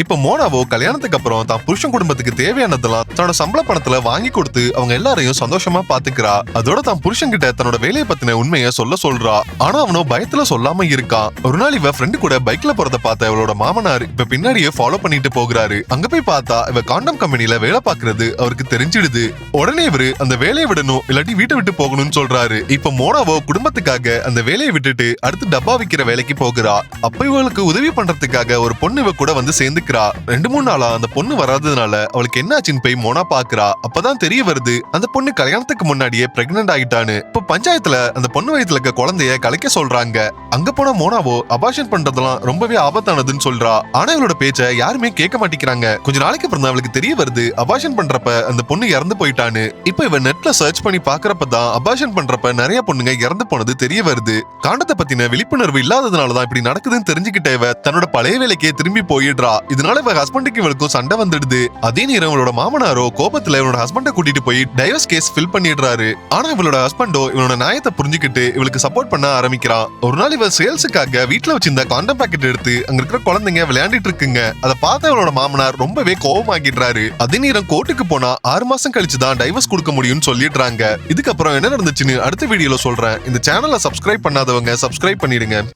இப்ப மோனாவோ கல்யாணத்துக்கு அப்புறம் தான் புருஷன் குடும்பத்துக்கு தேவையானதெல்லாம் தன்னோட சம்பள பணத்துல வாங்கி கொடுத்து அவங்க எல்லாரையும் சந்தோஷமா பாத்துக்கிறா. அதோட தான் புருஷன் கிட்ட தன்னோட வேலையை பத்தின உண்மையை சொல்ல சொல்றா. ஆனா அவனோ பயத்துல சொல்லாம இருக்கான் ஒரு நாள் இவ ஃப்ரெண்டு கூட பைக்ல போறத பார்த்த இவளோட மாமனார் இப்ப பின்னாடியே ஃபாலோ பண்ணிட்டு போகிறாரு. அங்க போய் பார்த்தா இவ காண்டம் கம்பெனில வேலை பாக்குறது அவருக்கு தெரிஞ்சிடுது. உடனே இவரு அந்த வேலையை விடணும் இல்லாட்டி வீட்டை விட்டு போகணும்னு சொல்றாரு. இப்ப மோனாவோ குடும்பத்துக்காக அந்த வேலையை விட்டுட்டு அடுத்து டப்பா விக்கிற வேலைக்கு போகிறா. அப்ப இவளுக்கு உதவி பண்றதுக்காக ஒரு பொண்ணு இவ கூட வந்து சேர்ந்து சேர்ந்துக்கிறா ரெண்டு மூணு நாளா அந்த பொண்ணு வராததுனால அவளுக்கு என்னாச்சுன்னு போய் மோனா பாக்குறா. அப்பதான் தெரிய வருது அந்த பொண்ணு கல்யாணத்துக்கு முன்னாடியே பிரெக்னென்ட் ஆகிட்டான்னு இப்ப பஞ்சாயத்துல அந்த பொண்ணு வயிற்றுல இருக்க குழந்தைய கலைக்க சொல்றாங்க. அங்க போன மோனாவோ அபாஷன் பண்றதெல்லாம் ரொம்பவே ஆபத்தானதுன்னு சொல்றா. ஆனா இவளோட பேச்ச யாருமே கேட்க மாட்டேங்கிறாங்க. கொஞ்ச நாளைக்கு அப்புறம் தான் அவளுக்கு தெரிய வருது அபாஷன் பண்றப்ப அந்த பொண்ணு இறந்து போயிட்டான்னு. இப்ப இவன் நெட்ல சர்ச் பண்ணி பாக்குறப்ப தான் அபாஷன் பண்றப்ப நிறைய பொண்ணுங்க இறந்து போனது தெரிய வருது. காண்டத்தை பத்தின விழிப்புணர்வு இல்லாததுனாலதான் இப்படி நடக்குதுன்னு தெரிஞ்சுக்கிட்டே தன்னோட பழைய வேலைக்கே திரும்பி போயிடுறா. இதனால இவ ஹஸ்பண்டுக்கு இவளுக்கும் சண்டை வந்துடுது. அதே நேரம் இவளோட மாமனாரோ கோபத்துல இவனோட ஹஸ்பண்டை கூட்டிட்டு போய் டைவர்ஸ் கேஸ் ஃபில் பண்ணிடுறாரு. ஆனா இவளோட ஹஸ்பண்டோ இவனோட நியாயத்தை புரிஞ்சுக்கிட்டு இவளுக்கு சப்போர்ட் பண்ண ஆரம்பிக்கிறான் ஒரு நாள் இவ சேல்ஸுக்காக வீட்டுல வச்சிருந்த காண்டம் பாக்கெட் எடுத்து அங்க இருக்கிற குழந்தைங்க விளையாண்டுட்டு இருக்குங்க. அதை பார்த்த இவளோட மாமனார் ரொம்பவே கோபமாகிடுறாரு அதே நேரம் கோர்ட்டுக்கு போனா ஆறு மாசம் கழிச்சு தான் டைவர்ஸ் கொடுக்க முடியும்னு சொல்லிடுறாங்க. இதுக்கப்புறம் என்ன நடந்துச்சுன்னு அடுத்த வீடியோல சொல்றேன். இந்த சேனலை சப்ஸ்கிரைப் பண்ணாதவங்க சப்ஸ்கிரைப் பண்ணிடுங்க.